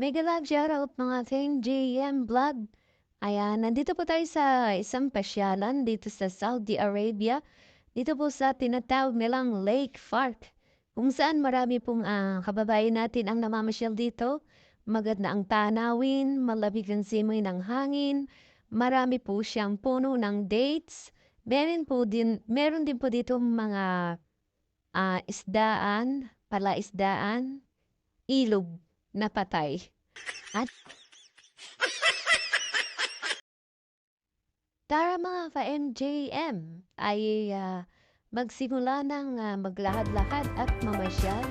Mega love shoutout mga ating JM Vlog. Ayan, nandito po tayo sa isang pasyalan dito sa Saudi Arabia. Dito po sa tinatawag nilang Lake Park. Kung saan marami pong ah, kababayan natin ang namamasyal dito. Maganda ang tanawin, malabig ang simoy ng hangin. Marami po siyang puno ng dates. Meron po din, meron din po dito mga ah, isdaan, palaisdaan, ilog na patay. At Tara mga ka-MJM ay ah, magsimula ng ah, maglakad-lakad at mamasyal